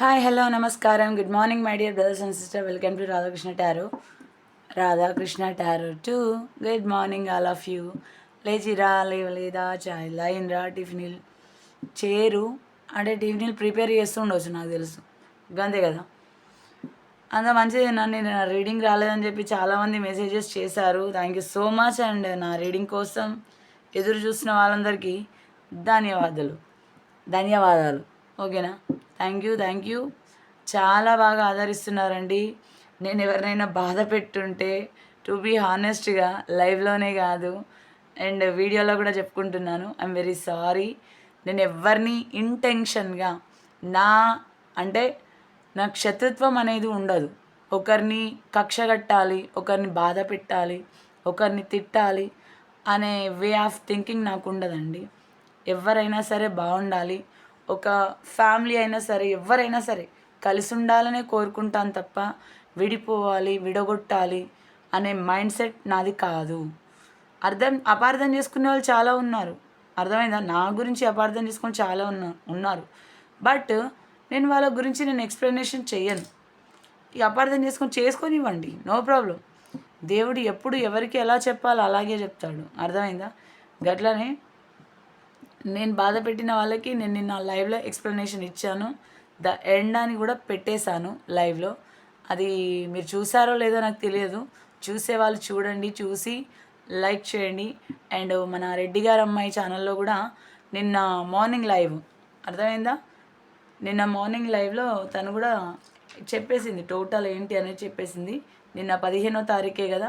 Hi hello నమస్కారం. Good morning my dear brothers and sister. Welcome to Radhakrishna tarot. Radhakrishna tarot to good morning all of you. లేచిరా లేవలేదా చాయ్ లైన్ రా టిఫినిల్ చేరు. అంటే టిఫినిల్ ప్రిపేర్ చేస్తూ ఉండవచ్చు నాకు తెలుసు. అంతే కదా. అంత మంచిది నన్ను నా రీడింగ్ రాలేదని చెప్పి చాలామంది మెసేజెస్ చేశారు. Thank you so much and నా రీడింగ్ కోసం ఎదురు చూసిన వాళ్ళందరికీ ధన్యవాదాలు. ధన్యవాదాలు. ఓకేనా? థ్యాంక్ యూ థ్యాంక్ యూ చాలా బాగా ఆదరిస్తున్నారండి. నేను ఎవరినైనా బాధ పెట్టుంటే టు బీ హానెస్ట్గా లైవ్లోనే కాదు. అండ్ వీడియోలో కూడా చెప్పుకుంటున్నాను. ఐఎమ్ వెరీ సారీ నేను ఎవరిని ఇంటెన్షన్గా నా అంటే నా శత్రుత్వం అనేది ఉండదు. ఒకరిని కక్ష కట్టాలి ఒకరిని బాధ పెట్టాలి ఒకరిని తిట్టాలి అనే వే ఆఫ్ థింకింగ్ నాకు ఉండదండి. ఎవరైనా సరే బాగుండాలి. ఒక ఫ్యామిలీ అయినా సరే ఎవరైనా సరే కలిసి ఉండాలనే కోరుకుంటాను తప్ప విడిపోవాలి విడగొట్టాలి అనే మైండ్ సెట్ నాది కాదు. అర్థం అపార్థం చేసుకునే వాళ్ళు చాలా ఉన్నారు. అర్థమైందా? నా గురించి అపార్థం చేసుకుని చాలా ఉన్నా ఉన్నారు. బట్ నేను వాళ్ళ గురించి నేను ఎక్స్ప్లెనేషన్ చెయ్యను. ఈ అపార్థం చేసుకొని చేసుకొనివ్వండి. No problem. దేవుడు ఎప్పుడు ఎవరికి ఎలా చెప్పాలో అలాగే చెప్తాడు. అర్థమైందా? గట్లనే నేను బాధ పెట్టిన వాళ్ళకి నేను నిన్న లైవ్లో ఎక్స్ప్లెనేషన్ ఇచ్చాను. ద ఎండ్ అని కూడా పెట్టేశాను లైవ్లో. అది మీరు చూసారో లేదో నాకు తెలియదు. చూసే వాళ్ళు చూడండి చూసి లైక్ చేయండి. అండ్ మన రెడ్డి గారు అమ్మాయి ఛానల్లో కూడా నిన్న మార్నింగ్ లైవ్. అర్థమైందా? నిన్న మార్నింగ్ లైవ్లో తను కూడా చెప్పేసింది టోటల్ ఏంటి? అనేది చెప్పేసింది. నిన్న పదిహేనో తారీఖే కదా.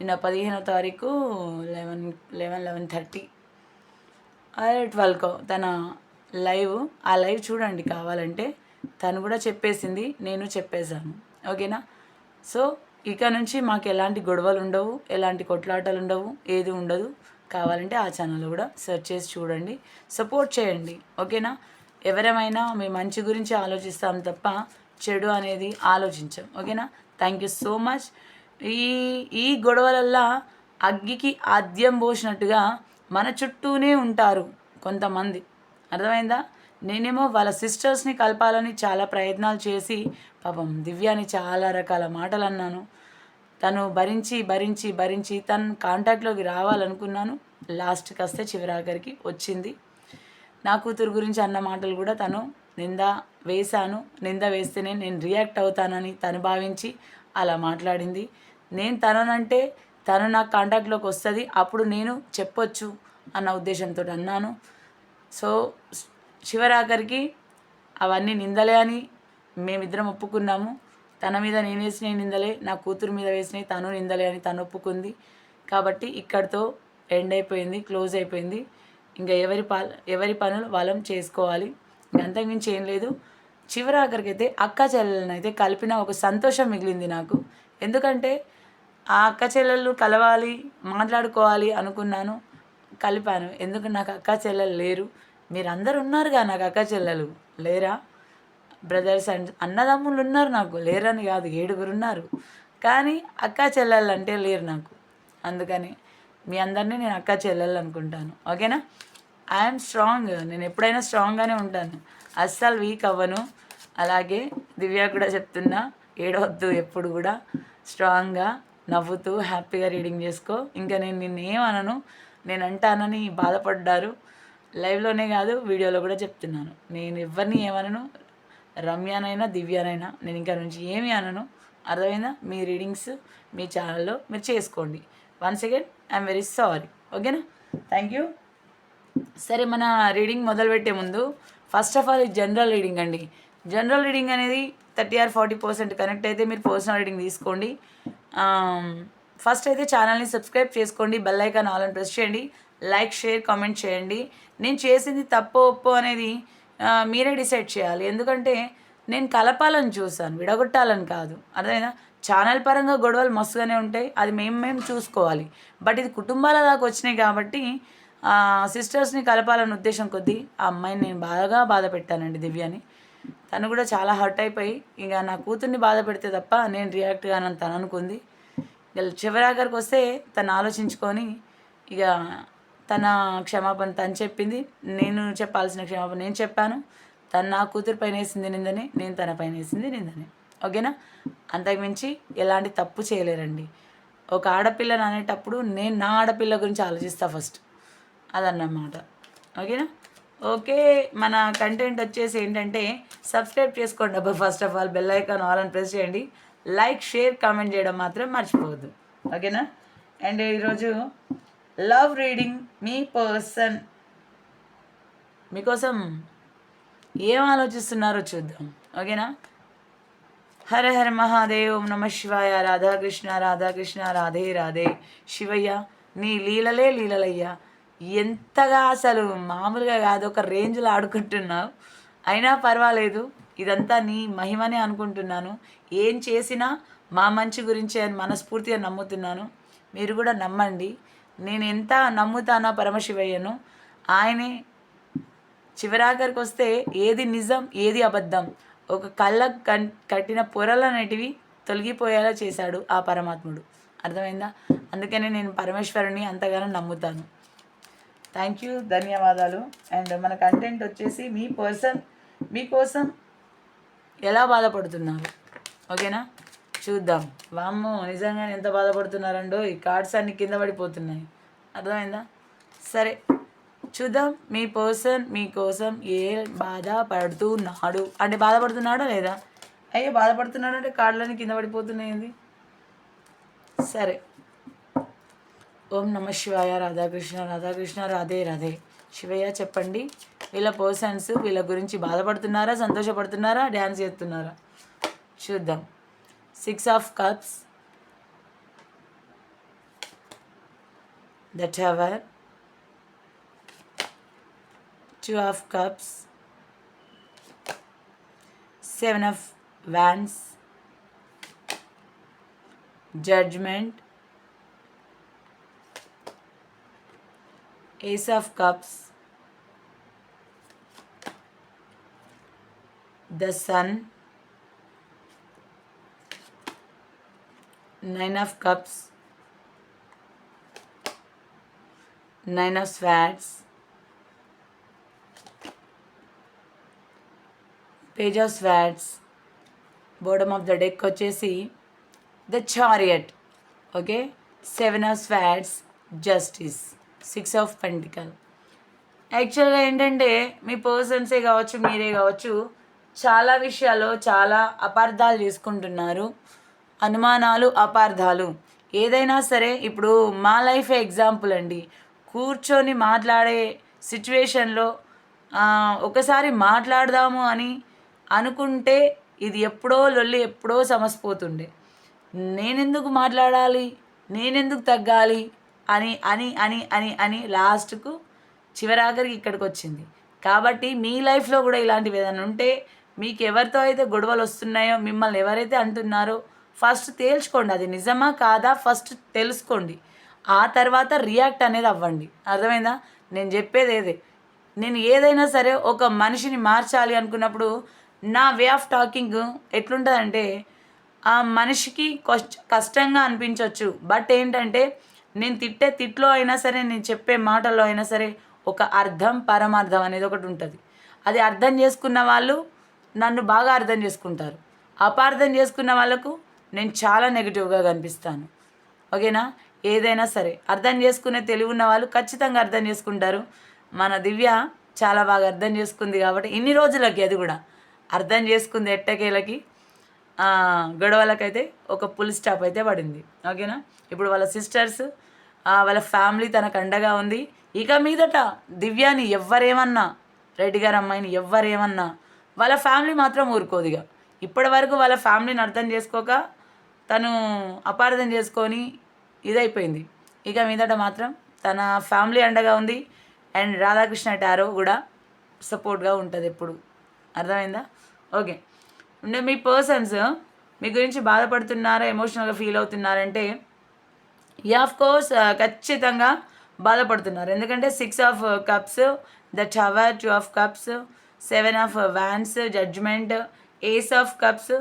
నిన్న పదిహేనో తారీఖు లెవెన్ లెవెన్ లెవెన్ థర్టీ. ట్వెల్వ్కో తన లైవ్ ఆ లైవ్ చూడండి కావాలంటే. తను కూడా చెప్పేసింది నేను చెప్పేశాను. ఓకేనా? సో ఇక నుంచి మాకు ఎలాంటి గొడవలు ఉండవు ఎలాంటి కొట్లాటలు ఉండవు ఏది ఉండదు. కావాలంటే ఆ ఛానల్ కూడా సెర్చ్ చేసి చూడండి. సపోర్ట్ చేయండి. ఓకేనా? ఎవరేమైనా మీ మంచి గురించి ఆలోచిస్తాం తప్ప చెడు అనేది ఆలోచించాం. ఓకేనా? థ్యాంక్ యూ సో మచ్ ఈ ఈ గొడవలల్లా అగ్గికి ఆద్యం పోసినట్టుగా మన చుట్టూనే ఉంటారు కొంతమంది. అర్థమైందా? నేనేమో వాళ్ళ సిస్టర్స్ని కలపాలని చాలా ప్రయత్నాలు చేసి పాపం దివ్యాని చాలా రకాల మాటలు అన్నాను తను భరించి భరించి భరించి తను కాంటాక్ట్లోకి రావాలనుకున్నాను. లాస్ట్కి వస్తే చివరాఖరికి వచ్చింది. నా కూతురు గురించి అన్న మాటలు కూడా తను నింద వేశాను. నింద వేస్తేనే నేను రియాక్ట్ అవుతానని తను భావించి అలా మాట్లాడింది. నేను తననంటే తను నాకు కాంటాక్ట్లోకి వస్తుంది అప్పుడు నేను చెప్పొచ్చు అన్న ఉద్దేశంతో అన్నాను. సో చివరాఖరికి అవన్నీ నిందలే అని మేమిద్దరం ఒప్పుకున్నాము. తన మీద నేను వేసిన నిందలే నా కూతురు మీద వేసినవి తను నిందలే అని తను ఒప్పుకుంది. కాబట్టి ఇక్కడితో ఎండ్ అయిపోయింది క్లోజ్ అయిపోయింది. ఇంకా ఎవరి పా ఎవరి పనులు వాళ్ళం చేసుకోవాలి. అంతకుమించి ఏం లేదు. చివరి ఆఖరికి అయితే అక్క చెల్లెలను అయితే కలిపిన ఒక సంతోషం మిగిలింది నాకు. ఎందుకంటే ఆ అక్క చెల్లెళ్ళు కలవాలి మాట్లాడుకోవాలి అనుకున్నాను కలిపాను. ఎందుకు నాకు అక్క చెల్లెలు లేరు? మీరందరూ ఉన్నారుగా నాకు అక్క చెల్లెలు లేరా? బ్రదర్స్ అండ్ అన్నదమ్ములు ఉన్నారు నాకు లేరని కాదు ఏడుగురు ఉన్నారు. కానీ అక్క చెల్లెళ్ళు అంటే లేరు నాకు. అందుకని మీ అందరినీ నేను అక్క చెల్లెళ్ళు అనుకుంటాను. ఓకేనా? ఐఎమ్ స్ట్రాంగ్ నేను ఎప్పుడైనా స్ట్రాంగ్గానే ఉంటాను. అస్సలు వీక్ అవ్వను. అలాగే దివ్య కూడా చెప్తున్నా ఏడవద్దు ఎప్పుడు కూడా. స్ట్రాంగ్గా నవ్వుతూ హ్యాపీగా రీడింగ్ చేసుకో. ఇంకా నేను నిన్న ఏమనను నేను అంటానని బాధపడ్డారు. లైవ్లోనే కాదు వీడియోలో కూడా చెప్తున్నాను. నేను ఎవరిని ఏమనను రమ్యానైనా దివ్యానైనా నేను ఇంకా నుంచి ఏమి అనను. అర్థమైందా? మీ రీడింగ్స్ మీ ఛానల్లో మీరు చేసుకోండి. Once again I'm very sorry ఓకేనా? థ్యాంక్ యూ సరే మన రీడింగ్ మొదలుపెట్టే ముందు first of all general reading అండి. జనరల్ రీడింగ్ అనేది thirty or forty percent connect అయితే మీరు పర్సనల్ రీడింగ్ తీసుకోండి. ఫస్ట్ అయితే ఛానల్ని సబ్స్క్రైబ్ చేసుకోండి బెల్ ఐకాన్ ఆల్ అని ప్రెస్ చేయండి లైక్ షేర్ కామెంట్ చేయండి. నేను చేసింది తప్పు ఒప్పు అనేది మీరే డిసైడ్ చేయాలి. ఎందుకంటే నేను కలపాలని చూసాను విడగొట్టాలని కాదు. అర్థమైనా ఛానల్ పరంగా గొడవలు మస్తుగానే ఉంటాయి అది మేము మేము చూసుకోవాలి. బట్ ఇది కుటుంబాల దాకా వచ్చినాయి కాబట్టి సిస్టర్స్ని కలపాలన్న ఉద్దేశం కొద్దీ ఆ అమ్మాయిని నేను బాగా బాధ పెట్టానండి దివ్యని. తను కూడా చాలా హర్ట్ అయిపోయి ఇక నా కూతుర్ని బాధ పెడితే తప్ప నేను రియాక్ట్ కానని తను అనుకుంది. ఇక చివరాఖరికి వస్తే తను ఆలోచించుకొని ఇక తన క్షమాపణ తను చెప్పింది. నేను చెప్పాల్సిన క్షమాపణ నేను చెప్పాను. తను నా కూతురు పైన వేసింది నిందని నేను తన పైన వేసింది నిందని. ఓకేనా? అంతకుమించి ఎలాంటి తప్పు చేయలేరండి. ఒక ఆడపిల్లని అనేటప్పుడు నేను నా ఆడపిల్ల గురించి ఆలోచిస్తా ఫస్ట్ అదన్నమాట. ఓకేనా? ఓకే మన కంటెంట్ వచ్చేసి ఏంటంటే సబ్స్క్రైబ్ చేసుకోండి అబ్బా first of all bell icon all అని ప్రెస్ చేయండి. లైక్ షేర్ కామెంట్ చేయడం మాత్రం మర్చిపోవద్దు. ఓకేనా? అండ్ ఈరోజు లవ్ రీడింగ్ మీ పర్సన్ మీకోసం ఏం ఆలోచిస్తున్నారో చూద్దాం. ఓకేనా? హర హర మహాదేవ్ ఓం నమ శివాయ రాధాకృష్ణ రాధాకృష్ణ రాధే రాధే. శివయ్య నీ లీలలే లీలలయ్యా. ఎంతగా అసలు మామూలుగా కాదు ఒక రేంజ్లో ఆడుకుంటున్నావు. అయినా పర్వాలేదు ఇదంతా నీ మహిమనే అనుకుంటున్నాను. ఏం చేసినా మా మంచి గురించి అని మనస్ఫూర్తిగా నమ్ముతున్నాను. మీరు కూడా నమ్మండి. నేను ఎంత నమ్ముతానో పరమశివయ్యను. ఆయనే చివరాఖరికి వస్తే ఏది నిజం ఏది అబద్ధం ఒక కళ్ళ కట్టిన పొరలనేటివి తొలగిపోయేలా చేశాడు ఆ పరమాత్ముడు. అర్థమైందా? అందుకనే నేను పరమేశ్వరుని అంతగానో నమ్ముతాను. థ్యాంక్ యూ ధన్యవాదాలు. అండ్ మన కంటెంట్ వచ్చేసి మీ పర్సన్ మీకోసం ఎలా బాధపడుతున్నారు? ఓకేనా చూద్దాం. వామ్మో నిజంగానే ఎంత బాధపడుతున్నారండో. ఈ కార్డ్స్ అన్ని కింద పడిపోతున్నాయి. అర్థమైందా? సరే. చూద్దాం. మీ పర్సన్ మీకోసం ఏ బాధ పడుతున్నాడు అంటే బాధపడుతున్నాడా లేదా? అయ్యో బాధపడుతున్నాడు అంటే కార్డులన్నీ కింద పడిపోతున్నాయి సరే. ఓం నమ శివాయ రాధాకృష్ణ రాధాకృష్ణ రాధే రాధే. శివయ్య చెప్పండి. వీళ్ళ పర్సన్స్ వీళ్ళ గురించి బాధపడుతున్నారా సంతోషపడుతున్నారా డ్యాన్స్ చేస్తున్నారా? చూద్దాం. Six of cups the tower two of cups. Seven of wands. Judgment. Ace of cups. The sun. Nine of cups. Nine of swords. Page of swords boredom of the deck వచ్చేసి the chariot okay seven of swords justice six of pentacle. యాక్చువల్గా ఏంటంటే మీ పర్సన్సే కావచ్చు మీరే కావచ్చు చాలా విషయాల్లో చాలా అపార్థాలు చేసుకుంటున్నారు అనుమానాలు అపార్థాలు. ఏదైనా సరే ఇప్పుడు మా లైఫ్ ఎగ్జాంపుల్ అండి. కూర్చొని మాట్లాడే సిచ్యువేషన్లో ఒకసారి మాట్లాడదాము అని అనుకుంటే ఇది ఎప్పుడో లొల్లి ఎప్పుడో సమసిపోతుండే. నేనెందుకు మాట్లాడాలి? నేనెందుకు తగ్గాలి? అని అని అని అని అని లాస్ట్కు చివరాఖరికి ఇక్కడికి వచ్చింది కాబట్టి మీ లైఫ్లో కూడా ఇలాంటివి ఏదైనా ఉంటే మీకు ఎవరితో అయితే గొడవలు వస్తున్నాయో మిమ్మల్ని ఎవరైతే అంటున్నారో ఫస్ట్ తేల్చుకోండి. అది నిజమా కాదా ఫస్ట్ తెలుసుకోండి. ఆ తర్వాత రియాక్ట్ అనేది అవ్వండి. అర్థమైందా? నేను చెప్పేది ఏదే? నేను ఏదైనా సరే ఒక మనిషిని మార్చాలి అనుకున్నప్పుడు నా వే ఆఫ్ టాకింగ్ ఎట్లుంటుందంటే ఆ మనిషికి కష్టంగా అనిపించవచ్చు బట్ ఏంటంటే నేను తిట్టే తిట్లో అయినా సరే నేను చెప్పే మాటల్లో అయినా సరే ఒక అర్థం పరమార్థం అనేది ఒకటి ఉంటుంది. అది అర్థం చేసుకున్న వాళ్ళు నన్ను బాగా అర్థం చేసుకుంటారు. అపార్థం చేసుకున్న వాళ్ళకు నేను చాలా నెగిటివ్గా కనిపిస్తాను. ఓకేనా? ఏదైనా సరే. అర్థం చేసుకునే తెలివి ఉన్న వాళ్ళు ఖచ్చితంగా అర్థం చేసుకుంటారు. మన దివ్య చాలా బాగా అర్థం చేసుకుంది కాబట్టి ఇన్ని రోజులకి అది కూడా. అర్థం చేసుకుంది ఎట్టకేలకి గొడవలకైతే ఒక పుల్ స్టాప్ అయితే పడింది. ఓకేనా? ఇప్పుడు వాళ్ళ సిస్టర్స్ వాళ్ళ ఫ్యామిలీ తనకు అండగా ఉంది. ఇక మీదట దివ్యాని ఎవ్వరేమన్నా రెడ్డి గారు అమ్మాయిని ఎవ్వరేమన్నా వాళ్ళ ఫ్యామిలీ మాత్రం ఊరుకోదిగా ఇప్పటి వరకు వాళ్ళ ఫ్యామిలీని అర్థం చేసుకోక తను అపార్థం చేసుకొని ఇదైపోయింది. ఇక మీదట మాత్రం తన ఫ్యామిలీ అండగా ఉంది. అండ్ రాధాకృష్ణ టారో కూడా సపోర్ట్గా ఉంటుంది ఎప్పుడు. అర్థమైందా? ఓకే. మీ పర్సన్స్ మీ గురించి బాధపడుతున్నారా ఎమోషనల్గా ఫీల్ అవుతున్నారంటే యా ఆఫ్ కోర్స్ ఖచ్చితంగా బాధపడుతున్నారు. ఎందుకంటే six of cups the tower two of cups seven of wands judgement ace of cups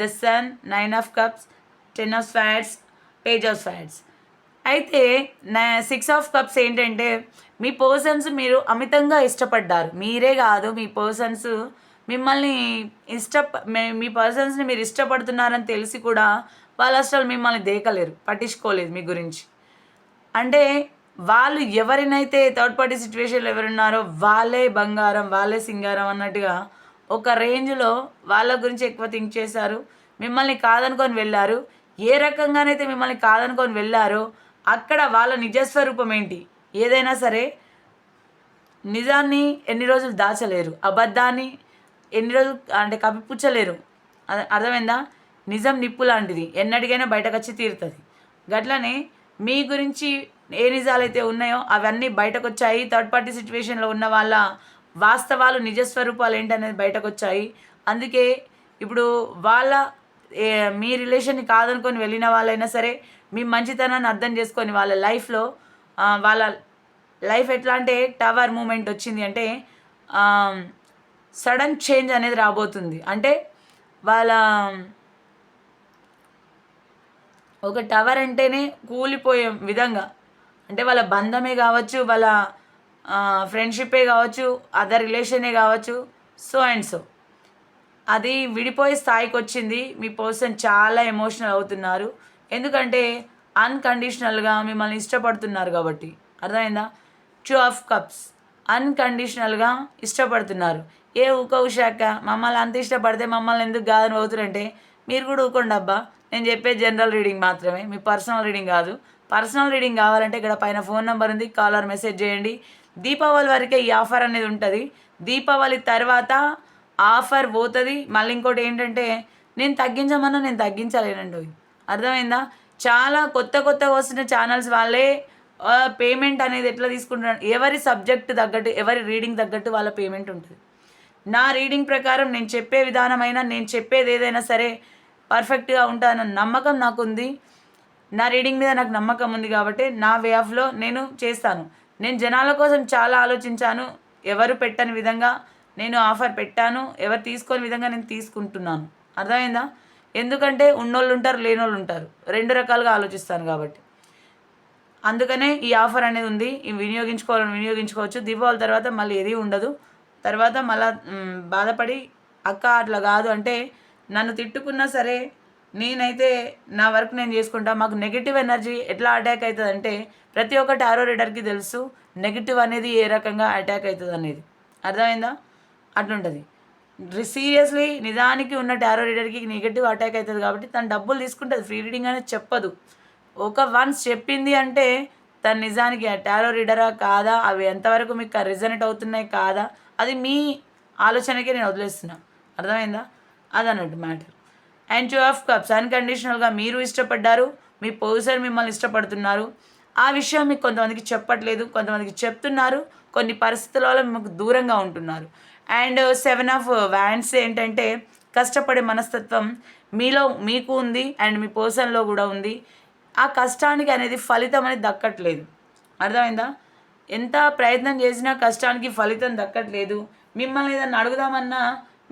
the sun nine of cups ten of fats page of fats అయితే నా six of cups ఏంటంటే మీ persons మీరు అమితంగా ఇష్టపడ్డారు. మీరే కాదు మీ పర్సన్స్ మిమ్మల్ని ఇష్ట మీ పర్సన్స్ని మీరు ఇష్టపడుతున్నారని తెలిసి కూడా వాళ్ళు అసలు మిమ్మల్ని దేకలేరు పట్టించుకోలేదు మీ గురించి. అంటే వాళ్ళు ఎవరినైతే థర్డ్ పార్టీ సిచ్యువేషన్లో ఎవరున్నారో వాళ్ళే బంగారం వాళ్ళే సింగారం అన్నట్టుగా ఒక రేంజ్లో వాళ్ళ గురించి ఎక్కువ థింక్ చేశారు. మిమ్మల్ని కాదనుకొని వెళ్ళారు. ఏ రకంగానైతే మిమ్మల్ని కాదనుకొని వెళ్ళారో అక్కడ వాళ్ళ నిజస్వరూపం ఏంటి? ఏదైనా సరే నిజాన్ని ఎన్ని రోజులు దాచలేరు. అబద్ధాన్ని ఎన్ని రోజులు అంటే కప్పిపుచ్చలేరు. అర్థమైందా? నిజం నిప్పు లాంటిది. ఎన్నటికైనా బయటకు వచ్చి తీరుతుంది. గట్లనే మీ గురించి ఏ నిజాలైతే ఉన్నాయో అవన్నీ బయటకు వచ్చాయి థర్డ్ పార్టీ సిచ్యువేషన్లో ఉన్న వాళ్ళ వాస్తవాలు నిజస్వరూపాలు ఏంటనేది బయటకు వచ్చాయి అందుకే ఇప్పుడు వాళ్ళ మీ రిలేషన్ని కాదనుకొని వెళ్ళిన వాళ్ళైనా సరే మీ మంచితనాన్ని అర్థం చేసుకొని వాళ్ళ లైఫ్లో వాళ్ళ లైఫ్ ఎట్లా అంటే టవర్ మూమెంట్ వచ్చింది అంటే సడన్ చేంజ్ అనేది రాబోతుంది. అంటే వాళ్ళ ఒక టవర్ అంటేనే కూలిపోయే విధంగా. అంటే వాళ్ళ బంధమే కావచ్చు వాళ్ళ ఫ్రెండ్షిప్పే కావచ్చు అదర్ రిలేషనే కావచ్చు సో అండ్ సో. అది విడిపోయే స్థాయికి వచ్చింది. మీ పర్సన్ చాలా ఎమోషనల్ అవుతున్నారు. ఎందుకంటే అన్కండిషనల్గా మిమ్మల్ని ఇష్టపడుతున్నారు కాబట్టి. అర్థమైందా? Two of cups. అన్కండిషనల్గా ఇష్టపడుతున్నారు. ఏ ఊక ఉషాక? మమ్మల్ని అంత ఇష్టపడితే మమ్మల్ని ఎందుకు కాదని పోతురంటే మీరు కూడా ఊకోండి అబ్బా. నేను చెప్పే జనరల్ రీడింగ్ మాత్రమే. మీ పర్సనల్ రీడింగ్ కాదు. పర్సనల్ రీడింగ్ కావాలంటే ఇక్కడ పైన ఫోన్ నెంబర్ ఉంది. కాలర్ మెసేజ్ చేయండి. దీపావళి వరకే ఈ ఆఫర్ అనేది ఉంటుంది. దీపావళి తర్వాత ఆఫర్ పోతుంది. మళ్ళీ ఇంకోటి ఏంటంటే నేను తగ్గించమన్నా నేను తగ్గించలేనండి. అర్థమైందా? చాలా కొత్త కొత్తగా వస్తున్న ఛానల్స్ వాళ్ళే పేమెంట్ అనేది ఎట్లా తీసుకుంటున్నారు? ఎవరి సబ్జెక్ట్ తగ్గట్టు ఎవరి రీడింగ్ తగ్గట్టు వాళ్ళ పేమెంట్ ఉంటుంది. నా రీడింగ్ ప్రకారం నేను చెప్పే విధానమైనా నేను చెప్పేది ఏదైనా సరే పర్ఫెక్ట్గా ఉంటానన్న నమ్మకం నాకు ఉంది నా రీడింగ్ మీద నాకు నమ్మకం ఉంది కాబట్టి నా వే ఆఫ్లో నేను చేస్తాను. నేను జనాల కోసం చాలా ఆలోచించాను. ఎవరు పెట్టని విధంగా నేను ఆఫర్ పెట్టాను. ఎవరు తీసుకోని విధంగా నేను తీసుకుంటున్నాను. అర్థమైందా? ఎందుకంటే ఉన్నోళ్ళు ఉంటారు లేనోళ్ళు ఉంటారు. రెండు రకాలుగా ఆలోచిస్తాను కాబట్టి. అందుకనే ఈ ఆఫర్ అనేది ఉంది. ఈ వినియోగించుకోవాలని వినియోగించుకోవచ్చు. దీపావళి తర్వాత మళ్ళీ ఏది ఉండదు. తర్వాత మళ్ళా బాధపడి అక్క అట్లా కాదు. అంటే నన్ను తిట్టుకున్నా సరే నేనైతే నా వర్క్ నేను చేసుకుంటా. మాకు నెగిటివ్ ఎనర్జీ ఎట్లా అటాక్ అవుతుంది అంటే ప్రతి ఒక్క టారో రీడర్కి తెలుసు. నెగిటివ్ అనేది ఏ రకంగా అటాక్ అవుతుంది అనేది. అర్థమైందా? అట్లుంటుంది. సీరియస్లీ నిజానికి ఉన్న టారో రీడర్కి నెగిటివ్ అటాక్ అవుతుంది కాబట్టి తను డబ్బులు తీసుకుంటుంది. ఫ్రీ రీడింగ్ అనేది చెప్పదు. ఒక వన్స్ చెప్పింది అంటే తను నిజానికి ఆ టారో రీడరా కాదా? అవి ఎంతవరకు మీకు రిజనెట్ అవుతున్నాయి కాదా? అది మీ ఆలోచనకే నేను వదిలేస్తున్నా. అర్థమైందా? అదన్నట్టు matter. And two of cups అన్కండిషనల్గా మీరు ఇష్టపడ్డారు మీ పర్సన్ మిమ్మల్ని ఇష్టపడుతున్నారు. ఆ విషయం మీకు కొంతమందికి చెప్పట్లేదు కొంతమందికి చెప్తున్నారు కొన్ని పరిస్థితుల వల్ల మీకు దూరంగా ఉంటున్నారు. అండ్ సెవెన్ ఆఫ్ వ్యాన్స్ ఏంటంటే కష్టపడే మనస్తత్వం మీలో మీకు ఉంది అండ్ మీ పర్సన్లో కూడా ఉంది. ఆ కష్టానికి అనేది ఫలితం అనేది దక్కట్లేదు. అర్థమైందా? ఎంత ప్రయత్నం చేసినా కష్టానికి ఫలితం దక్కట్లేదు. మిమ్మల్ని ఏదన్నా అడుగుదామన్నా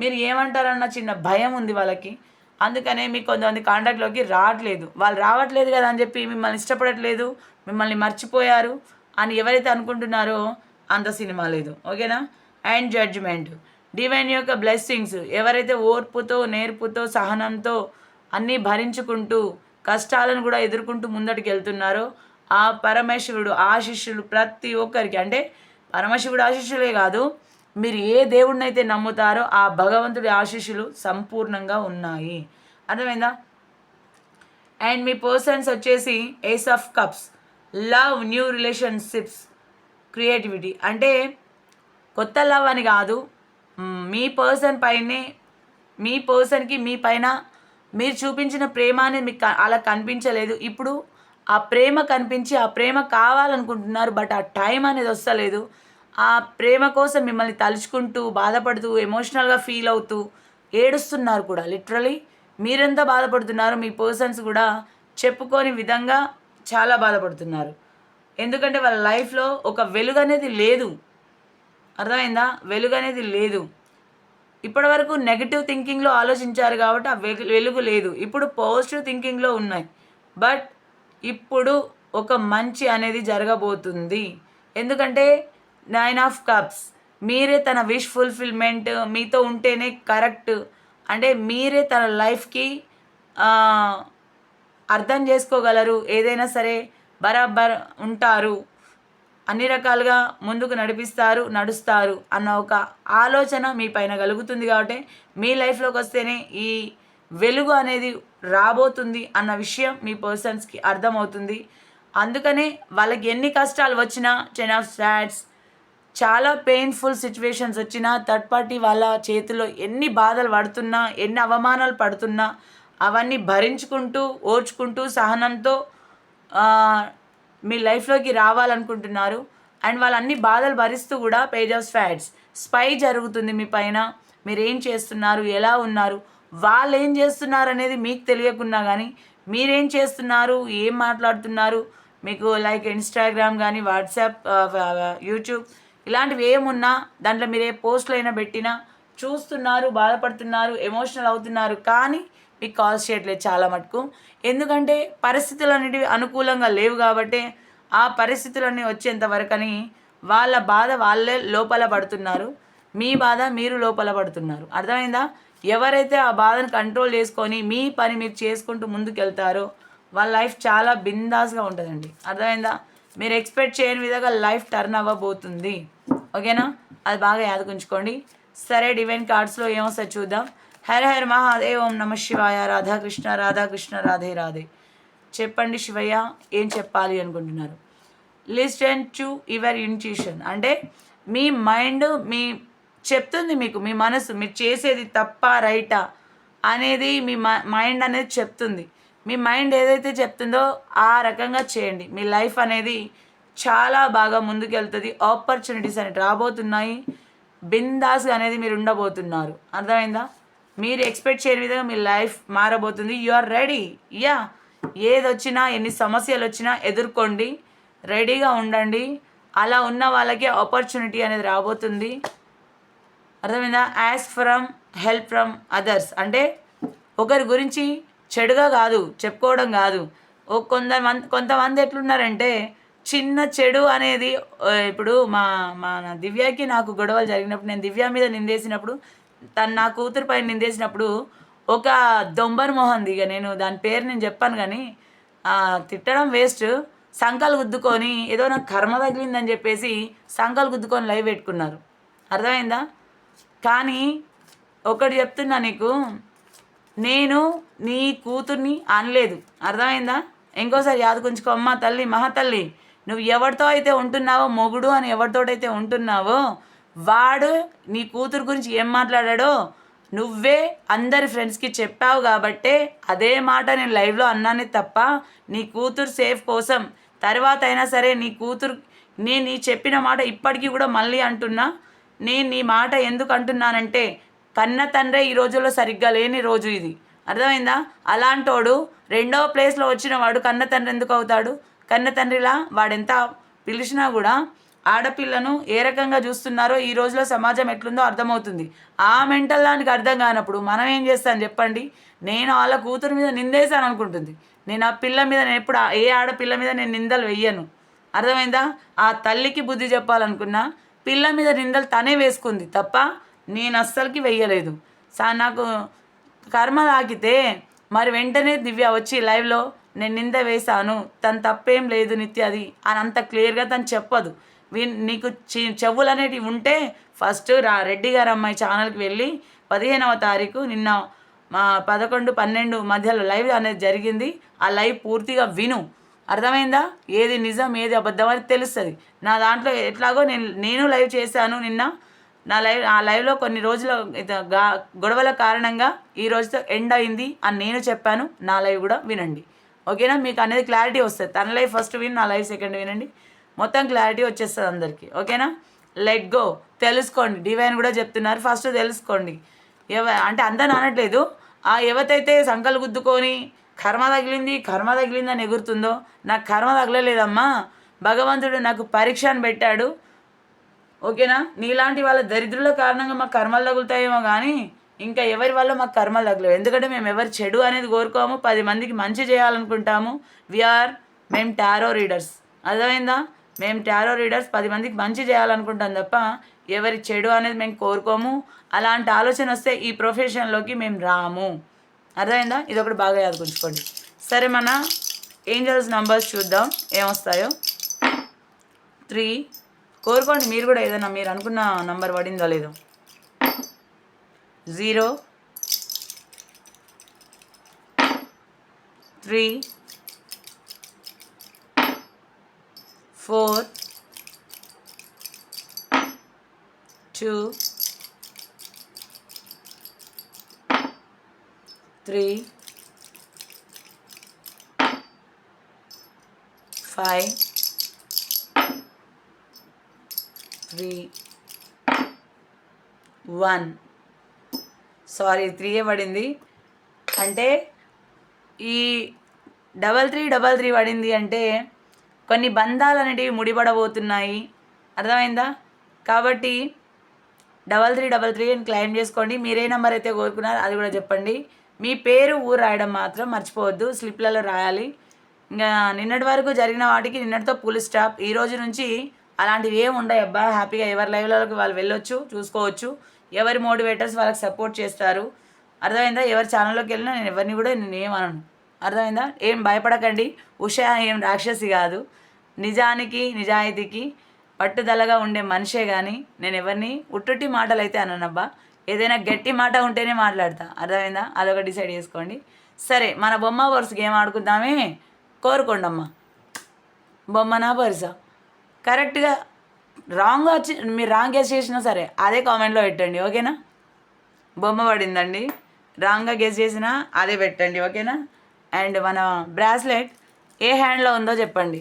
మీరు ఏమంటారన్న చిన్న భయం ఉంది వాళ్ళకి. అందుకనే మీకు కొంతమంది కాంటాక్ట్లోకి రావట్లేదు. వాళ్ళు రావట్లేదు కదా అని చెప్పి మిమ్మల్ని ఇష్టపడట్లేదు మిమ్మల్ని మర్చిపోయారు అని ఎవరైతే అనుకుంటున్నారో అంత సినిమా లేదు. ఓకేనా? అండ్ జడ్జ్మెంట్ డివైన్ యొక్క బ్లెస్సింగ్స్ ఎవరైతే ఓర్పుతో నేర్పుతో సహనంతో అన్నీ భరించుకుంటూ కష్టాలను కూడా ఎదుర్కొంటూ ముందటికి వెళ్తున్నారో ఆ పరమేశ్వరుడు ఆశిష్యులు ప్రతి ఒక్కరికి. అంటే పరమశివుడు ఆశిష్యులే కాదు మీరు ఏ దేవుడిని అయితే నమ్ముతారో ఆ భగవంతుడి ఆశీస్సులు సంపూర్ణంగా ఉన్నాయి. అర్థమైందా? అండ్ మీ పర్సన్స్ వచ్చేసి ace of cups. Love new relationships creativity. అంటే కొత్త లవ్ అని కాదు మీ పర్సన్ పైనే మీ పర్సన్కి మీ పైన మీరు చూపించిన ప్రేమ అనేది మీకు అలా కనిపించలేదు. ఇప్పుడు ఆ ప్రేమ కనిపించి ఆ ప్రేమ కావాలనుకుంటున్నారు బట్ ఆ టైం అనేది వస్తలేదు. ఆ ప్రేమ కోసం మిమ్మల్ని తలుచుకుంటూ బాధపడుతూ ఎమోషనల్గా ఫీల్ అవుతూ ఏడుస్తున్నారు కూడా లిటరలీ మీరెంత బాధపడుతున్నారు మీ పర్సన్స్ కూడా చెప్పుకోని విధంగా చాలా బాధపడుతున్నారు. ఎందుకంటే వాళ్ళ లైఫ్లో ఒక వెలుగు అనేది లేదు. అర్థమైందా? వెలుగు అనేది లేదు. ఇప్పటివరకు నెగిటివ్ థింకింగ్లో ఆలోచించారు కాబట్టి ఆ వెలు వెలుగు లేదు. ఇప్పుడు పాజిటివ్ థింకింగ్లో ఉన్నాయి. బట్ ఇప్పుడు ఒక మంచి అనేది జరగబోతుంది. ఎందుకంటే నైన్ ఆఫ్ కప్స్ మీరే తన విష్ ఫుల్ఫిల్మెంట్ మీతో ఉంటేనే కరెక్ట్ అంటే మీరే తన లైఫ్కి అర్థం చేసుకోగలరు. ఏదైనా సరే బరాబర్ ఉంటారు. అన్ని రకాలుగా ముందుకు నడిపిస్తారు నడుస్తారు అన్న ఒక ఆలోచన మీ పైన కలుగుతుంది కాబట్టి మీ లైఫ్లోకి వస్తేనే ఈ వెలుగు అనేది రాబోతుంది అన్న విషయం మీ పర్సన్స్కి అర్థమవుతుంది. అందుకనే వాళ్ళకి ఎన్ని కష్టాలు వచ్చినా టెన్ ఆఫ్ సాడ్స్ చాలా పెయిన్ఫుల్ సిచ్యువేషన్స్ వచ్చినా థర్డ్ పార్టీ వాళ్ళ చేతిలో ఎన్ని బాధలు పడుతున్నా ఎన్ని అవమానాలు పడుతున్నా అవన్నీ భరించుకుంటూ ఓర్చుకుంటూ సహనంతో మీ లైఫ్లోకి రావాలనుకుంటున్నారు. అండ్ వాళ్ళన్ని బాధలు భరిస్తూ కూడా పేజ్ ఆఫ్ ఫ్యాట్స్ స్పై జరుగుతుంది మీ పైన. మీరు ఏం చేస్తున్నారు ఎలా ఉన్నారు వాళ్ళు ఏం చేస్తున్నారు అనేది మీకు తెలియకున్నా కానీ మీరేం చేస్తున్నారు ఏం మాట్లాడుతున్నారు మీకు లైక్ ఇన్స్టాగ్రామ్ కానీ వాట్సాప్ యూట్యూబ్ ఇలాంటివి ఏమున్నా దాంట్లో మీరు ఏ పోస్టులు అయినా పెట్టినా చూస్తున్నారు బాధపడుతున్నారు ఎమోషనల్ అవుతున్నారు కానీ మీకు కాల్స్ చేయట్లేదు చాలా మటుకు. ఎందుకంటే పరిస్థితులు అనేటివి అనుకూలంగా లేవు కాబట్టి ఆ పరిస్థితులన్నీ వచ్చేంత వరకని వాళ్ళ బాధ వాళ్ళే లోపల పడుతున్నారు. మీ బాధ మీరు లోపల పడుతున్నారు. అర్థమైందా? ఎవరైతే ఆ బాధను కంట్రోల్ చేసుకొని మీ పని మీరు చేసుకుంటూ ముందుకెళ్తారో వాళ్ళ లైఫ్ చాలా బిందాస్గా ఉంటుందండి. అర్థమైందా? మీరు ఎక్స్పెక్ట్ చేయని విధంగా లైఫ్ టర్న్ అవ్వబోతుంది. ఓకేనా? అది బాగా యాదకుంచుకోండి సరే డివైన్ కార్డ్స్లో ఏమొస్తాయి చూద్దాం. హర హర మహాదేవ్ ఓం నమ శివాయ రాధాకృష్ణ రాధాకృష్ణ రాధే రాధే చెప్పండి శివయ్య ఏం చెప్పాలి అనుకుంటున్నారు? లిస్టన్ టు యువర్ ఇంట్యూషన్ అంటే మీ మైండ్ మీ చెప్తుంది మీకు మీ మనసు మీరు చేసేది తప్ప రైటా అనేది మీ మైండ్ అనేది చెప్తుంది. మీ మైండ్ ఏదైతే చెప్తుందో ఆ రకంగా చేయండి. మీ లైఫ్ అనేది చాలా బాగా ముందుకెళ్తుంది. ఆపర్చునిటీస్ అనేవి రాబోతున్నాయి. బిందాస్ అనేది మీరు ఉండబోతున్నారు. అర్థమైందా? మీరు ఎక్స్పెక్ట్ చేయని విధంగా మీ లైఫ్ మారబోతుంది. You are ready. యా. ఏది వచ్చినా ఎన్ని సమస్యలు వచ్చినా ఎదుర్కోండి. రెడీగా ఉండండి. అలా ఉన్న వాళ్ళకి ఆపర్చునిటీ అనేది రాబోతుంది. అర్థమైందా? As from help from others అంటే ఒకరి గురించి చెడుగా కాదు చెప్పుకోవడం కాదు. ఓ కొంతమంది కొంతమంది ఎట్లున్నారంటే చిన్న చెడు అనేది ఇప్పుడు మా మా నా దివ్యకి నాకు గొడవలు జరిగినప్పుడు నేను దివ్య మీద నిందేసినప్పుడు తను నా కూతురు పైన నిందేసినప్పుడు ఒక దొంబర్ మొహం ఇక నేను దాని పేరు నేను చెప్పాను కానీ తిట్టడం వేస్ట్ సంకలు గుద్దుకొని ఏదో నాకు కర్మ తగిలిందని చెప్పేసి సంకలు గుద్దుకొని లైవ్ పెట్టుకున్నారు. అర్థమైందా? కానీ ఒకటి చెప్తున్నా నీకు నేను నీ కూతుర్ని అనలేదు. అర్థమైందా? ఇంకోసారి యాదకుంచుకో అమ్మ తల్లి మహాతల్లి నువ్వు ఎవరితో అయితే ఉంటున్నావో మొగుడు అని ఎవరితోటైతే ఉంటున్నావో వాడు నీ కూతురు గురించి ఏం మాట్లాడాడో నువ్వే అందరి ఫ్రెండ్స్కి చెప్పావు కాబట్టే అదే మాట నేను లైవ్లో అన్నానే తప్ప నీ కూతురు సేఫ్ కోసం తర్వాత అయినా సరే నీ కూతురు నేను నీ చెప్పిన మాట ఇప్పటికీ కూడా మళ్ళీ అంటున్నా. నేను నీ మాట ఎందుకు అంటున్నానంటే కన్న తండ్రే ఈ రోజుల్లో సరిగ్గా లేని రోజు ఇది. అర్థమైందా? అలాంటోడు రెండవ ప్లేస్లో వచ్చిన వాడు కన్న తండ్రి ఎందుకు అవుతాడు? కన్న తండ్రిలా వాడెంత పిలిచినా కూడా ఆడపిల్లను ఏ రకంగా చూస్తున్నారో ఈ రోజులో సమాజం ఎట్లుందో అర్థమవుతుంది. ఆ మెంటల్ దానికి అర్థం కానప్పుడు మనం ఏం చేస్తాను చెప్పండి? నేను వాళ్ళ కూతురు మీద నిందేశాను అనుకుంటుంది. నేను ఆ పిల్ల మీద నేను ఎప్పుడు ఏ ఆడపిల్ల మీద నేను నిందలు వెయ్యను. అర్థమైందా? ఆ తల్లికి బుద్ధి చెప్పాలనుకున్నా పిల్ల మీద నిందలు తనే వేసుకుంది తప్ప నేను అస్సలకి వెయ్యలేదు. సా నాకు కర్మ తాకితే మరి వెంటనే దివ్య వచ్చి లైవ్లో నేను నింద వేశాను తను తప్పేం లేదు నిత్య అది అని అంత క్లియర్గా తను చెప్పదు. వీ నీకు చి చెవులు అనేటివి ఉంటే ఫస్ట్ రా రెడ్డి గారు అమ్మాయి ఛానల్కి వెళ్ళి పదిహేనవ తారీఖు నిన్న మా పదకొండు పన్నెండు మధ్యలో లైవ్ అనేది జరిగింది. ఆ లైవ్ పూర్తిగా విను. అర్థమైందా? ఏది నిజం ఏది అబద్ధం అని తెలుస్తుంది. నా దాంట్లో ఎట్లాగో నేను నేను లైవ్ చేశాను నిన్న. నా లైవ్ ఆ లైవ్లో కొన్ని రోజుల గొడవల కారణంగా ఈ రోజుతో ఎండ్ అయింది అని నేను చెప్పాను. నా లైవ్ కూడా వినండి. ఓకేనా? మీకు అనేది క్లారిటీ వస్తుంది. తన లైవ్ ఫస్ట్ విన్ నా లైవ్ సెకండ్ వినండి. మొత్తం క్లారిటీ వచ్చేస్తుంది అందరికీ. ఓకేనా? Let go. తెలుసుకోండి. డివైన్ కూడా చెప్తున్నారు. ఫస్ట్ తెలుసుకోండి. ఎవ అంటే అందరు అనట్లేదు ఆ ఎవతైతే సంకలు గుద్దుకొని కర్మ తగిలింది కర్మ తగిలిందని ఎగురుతుందో? నాకు కర్మ తగలలేదమ్మా. భగవంతుడు నాకు పరీక్ష అని పెట్టాడు. ఓకేనా? నీలాంటి వాళ్ళ దరిద్రుల కారణంగా మాకు కర్మలు తగులుతాయేమో కానీ ఇంకా ఎవరి వల్ల మాకు కర్మలు తగలేవు? ఎందుకంటే మేము ఎవరి చెడు అనేది కోరుకోము. పది మందికి మంచి చేయాలనుకుంటాము. వీఆర్ మేము టారో రీడర్స్ అర్థమైందా? మేము టారో రీడర్స్ పది మందికి మంచి చేయాలనుకుంటాం తప్ప ఎవరి చెడు అనేది మేము కోరుకోము. అలాంటి ఆలోచన వస్తే ఈ ప్రొఫెషన్లోకి మేము రాము. అర్థమైందా? ఇది ఒకటి బాగా యాదగుంచుకోండి సరే మన ఏంజల్స్ నంబర్స్ చూద్దాం. ఏమొస్తాయో? త్రీ. కోరుకోండి మీరు కూడా ఏదైనా మీరు అనుకున్న నంబర్ పడిందో లేదో. Zero. Three. Four. Two. Three five three one sorry three పడింది. అంటే ఈ డబల్ త్రీ డబల్ త్రీ పడింది అంటే కొన్ని బంధాలు అనేటివి ముడిపడబోతున్నాయి. అర్థమైందా? కాబట్టి డబల్ త్రీ డబల్ త్రీ అని క్లెయిమ్ చేసుకోండి. మీరే నెంబర్ అయితే కోరుకున్నారో అది కూడా చెప్పండి. మీ పేరు ఊరు రాయడం మాత్రం మర్చిపోవద్దు. స్లిప్లలో రాయాలి. ఇంకా నిన్నటి వరకు జరిగిన వాటికి నిన్నటితో పులి స్టాప్ ఈ రోజు నుంచి అలాంటివి ఏమి ఉండవు అబ్బా. హ్యాపీగా ఎవరి లైవ్లలోకి వాళ్ళు వెళ్ళొచ్చు చూసుకోవచ్చు. ఎవరి మోటివేటర్స్ వాళ్ళకి సపోర్ట్ చేస్తారు. అర్థమైందా? ఎవరి ఛానల్లోకి వెళ్ళినా నేను ఎవరిని కూడా నేను ఏమనను. అర్థమైందా? ఏం భయపడకండి. ఉషా ఏం రాక్షసి కాదు. నిజానికి నిజాయితీకి పట్టుదలగా ఉండే మనిషే కానీ నేను ఎవరిని ఉట్టుట్టి మాటలు అయితే అననబ్బా. ఏదైనా గట్టి మాట ఉంటేనే మాట్లాడతా. అర్థమైందా? అదొక డిసైడ్ చేసుకోండి. సరే మన బొమ్మ వరుస గేమ్ ఆడుకుందామే. కోరుకోండి అమ్మ బొమ్మనా పరుసా కరెక్ట్గా రాంగ్ వచ్చి మీరు రాంగ్ గెస్ చేసినా సరే అదే కామెంట్లో పెట్టండి ఓకేనా? బొమ్మ పడిందండి. రాంగ్గా గెస్ చేసినా అదే పెట్టండి ఓకేనా? అండ్ మన బ్రాస్లెట్ ఏ హ్యాండ్లో ఉందో చెప్పండి.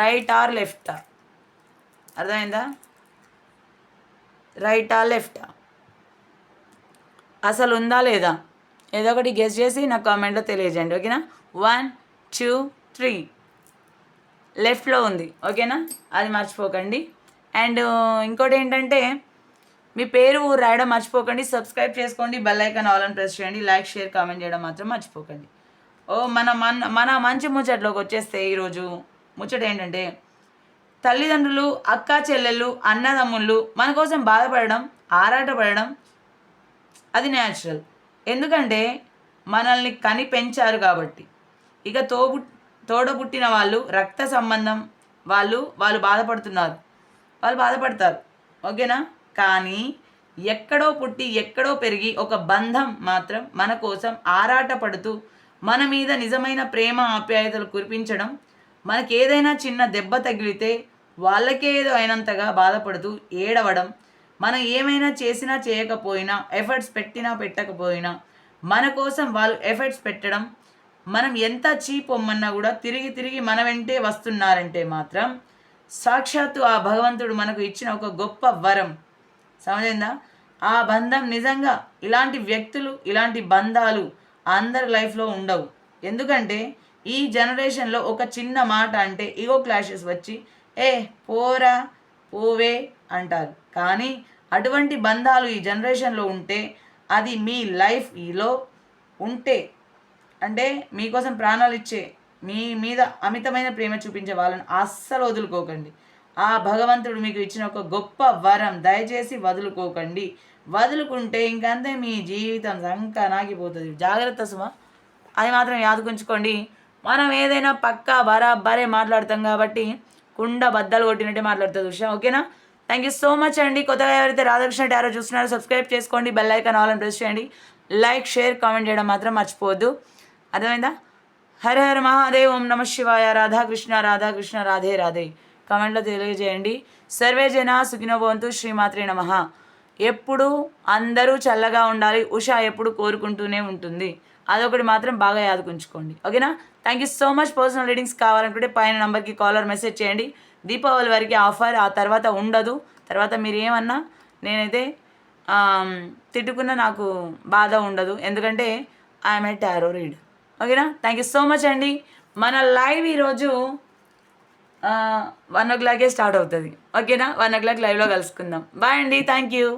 రైట్ ఆర్ లెఫ్టా అర్థమైందా? రైటా లెఫ్టా అసలు ఉందా లేదా? ఏదో ఒకటి గెస్ చేసి నాకు కామెంట్లో తెలియజేయండి ఓకేనా? వన్ టూ త్రీ లెఫ్ట్లో ఉంది ఓకేనా? అది మర్చిపోకండి. అండ్ uh, ఇంకోటి ఏంటంటే మీ పేరు రాయడం మర్చిపోకండి. సబ్స్క్రైబ్ చేసుకోండి బెల్ ఐకాన్ ఆల్ ప్రెస్ చేయండి. లైక్ షేర్ కామెంట్ చేయడం మాత్రం మర్చిపోకండి. ఓ మన మన మన మంచి ముచ్చట్లోకి వచ్చేస్తే ఈరోజు ముచ్చట ఏంటంటే తల్లిదండ్రులు అక్క చెల్లెళ్ళు అన్నదమ్ముళ్ళు మన కోసం బాధపడడం ఆరాటపడడం అది న్యాచురల్ ఎందుకంటే మనల్ని కని పెంచారు కాబట్టి. ఇక తోబు తోడబుట్టిన వాళ్ళు రక్త సంబంధం వాళ్ళు వాళ్ళు బాధపడుతున్నారు. వాళ్ళు బాధపడతారు. ఓకేనా? కానీ ఎక్కడో పుట్టి ఎక్కడో పెరిగి ఒక బంధం మాత్రం మన కోసం ఆరాటపడుతూ మన మీద నిజమైన ప్రేమ ఆప్యాయతలు కురిపించడం మనకేదైనా చిన్న దెబ్బ తగిలితే వాళ్ళకే ఏదో అయినంతగా బాధపడుతూ ఏడవడం మనం ఏమైనా చేసినా చేయకపోయినా ఎఫర్ట్స్ పెట్టినా పెట్టకపోయినా మన కోసం వాళ్ళు ఎఫర్ట్స్ పెట్టడం మనం ఎంత చీప్ పొమ్మన్నా కూడా తిరిగి తిరిగి మన వెంటే వస్తున్నారంటే మాత్రం సాక్షాత్తు ఆ భగవంతుడు మనకు ఇచ్చిన ఒక గొప్ప వరం. సమజైందా? ఆ బంధం నిజంగా ఇలాంటి వ్యక్తులు ఇలాంటి బంధాలు అందరి లైఫ్లో ఉండవు. ఎందుకంటే ఈ జనరేషన్లో ఒక చిన్న మాట అంటే ఈగో క్లాషెస్ వచ్చి ఏ పోరా ఓవే అంటారు. కానీ అటువంటి బంధాలు ఈ జనరేషన్లో ఉంటే అది మీ లైఫ్లో ఉంటే అంటే మీకోసం ప్రాణాలు ఇచ్చే మీ మీద అమితమైన ప్రేమ చూపించే వాళ్ళని అస్సలు వదులుకోకండి. ఆ భగవంతుడు మీకు ఇచ్చిన ఒక గొప్ప వరం దయచేసి వదులుకోకండి. వదులుకుంటే ఇంకంతే మీ జీవితం సంక నాగిపోతుంది. జాగ్రత్త సుమ. అది మాత్రం యాదుకుంచుకోండి. మనం ఏదైనా పక్కా బరాబరే మాట్లాడతాం కాబట్టి కుండ బద్దలు కొట్టినట్టే మాట్లాడుతుంది ఉషా ఓకేనా? థ్యాంక్ యూ సో మచ్ అండి. కొత్తగా ఎవరైతే రాధాకృష్ణ టారో చూస్తున్నారో సబ్స్క్రైబ్ చేసుకోండి బెల్ ఐకాన్ ఆల్ ప్రెస్ చేయండి. లైక్ షేర్ కామెంట్ చేయడం మాత్రం మర్చిపోవద్దు. అర్థమైందా? హర హర మహాదేవ్ ఓం నమ శివాయ రాధాకృష్ణ రాధాకృష్ణ రాధే రాధే. కమెంట్లో తెలియజేయండి. సర్వే జన సుఖినోభవంతు శ్రీమాత్రే నమ. ఎప్పుడు అందరూ చల్లగా ఉండాలి. ఉషా ఎప్పుడు కోరుకుంటూనే ఉంటుంది. అదొకటి మాత్రం బాగా యాదకుంచుకోండి ఓకేనా? Thank you so much personal readings కావాలనుకుంటే పైన నెంబర్కి కాలర్ మెసేజ్ చేయండి. దీపావళి వరకు ఆఫర్ ఆ తర్వాత ఉండదు. తర్వాత మీరు ఏమన్నా నేనైతే తిట్టుకున్న నాకు బాధ ఉండదు. ఎందుకంటే ఐఎమ్ ఏ టారో రీడ్ ఓకేనా? థ్యాంక్ యూ సో మచ్ అండి. మన లైవ్ ఈరోజు వన్ ఓ క్లాకే స్టార్ట్ అవుతుంది. ఓకేనా? వన్ ఓ క్లాక్ లైవ్లో కలుసుకుందాం. బాయ్ అండి. Thank you